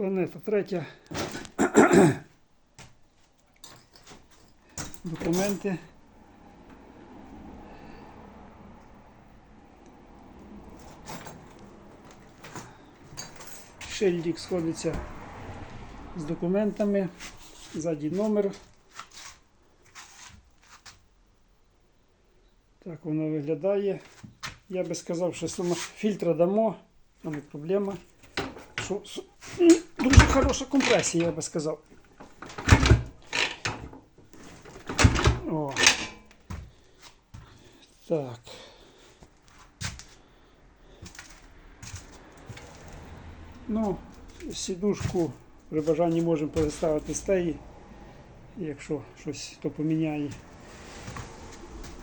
Планета третя. Документи. Шильдик сходиться з документами. Ззаді номер. Так воно виглядає. Я би сказав, що фільтра дамо, а не проблема. Що, дуже хороша компресія, я би сказав. О. Так. Ну, сідушку при бажанні можемо переставити з теї. Якщо щось то поміняє.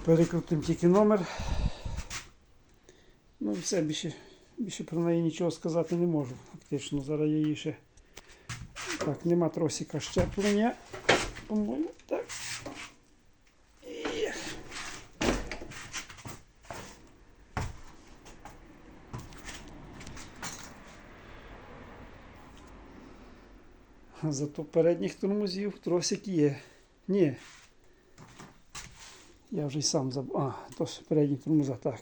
Перекрутимо тільки номер. Ну, все, більше, більше про неї нічого сказати не можу. Фактично, зараз я її ще. Так, нема тросика щеплення. По-моєму, так. Зато передніх тормозів тросик є. Ні. Я вже й сам забув. А, то передні тормоза, так.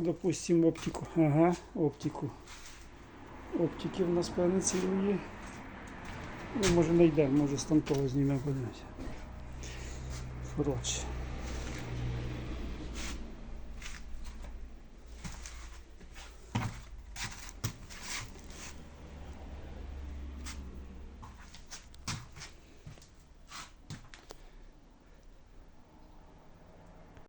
Допустим, оптику. Ага, оптику. Оптики в нас певне цілої. Ну, може не йде, може з там того знімемо подивимося. Коротше.